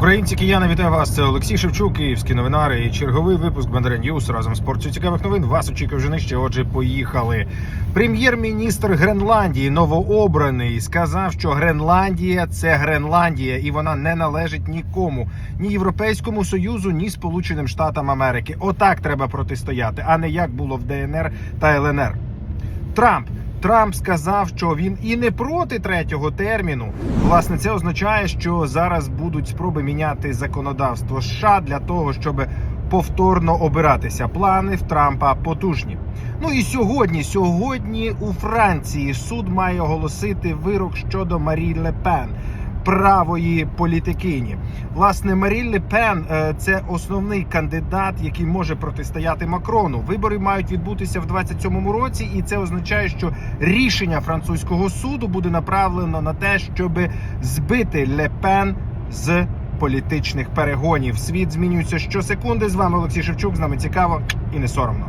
Українці кияни, вітаю вас. Це Олексій Шевчук, київські новинари і черговий випуск Ньюс разом з порцією цікавих новин. Вас очікує вже нижче. Отже, поїхали. Прем'єр-міністр Гренландії, новообраний, сказав, що Гренландія це Гренландія, і вона не належить нікому, ні Європейському Союзу, ні Сполученим Штатам Америки. Отак треба протистояти, а не як було в ДНР та ЛНР. Трамп. Трамп сказав, що він і не проти третього терміну. Власне, це означає, що зараз будуть спроби міняти законодавство США для того, щоб повторно обиратися. Плани в Трампа потужні. Ну і сьогодні, сьогодні у Франції суд має оголосити вирок щодо Марі Ле Пен. Правої політикині, власне, Марі Ле Пен е, це основний кандидат, який може протистояти Макрону. Вибори мають відбутися в 27-му році, і це означає, що рішення французького суду буде направлено на те, щоб збити Ле Пен з політичних перегонів. Світ змінюється щосекунди. З вами Олексій Шевчук. З нами цікаво і не соромно.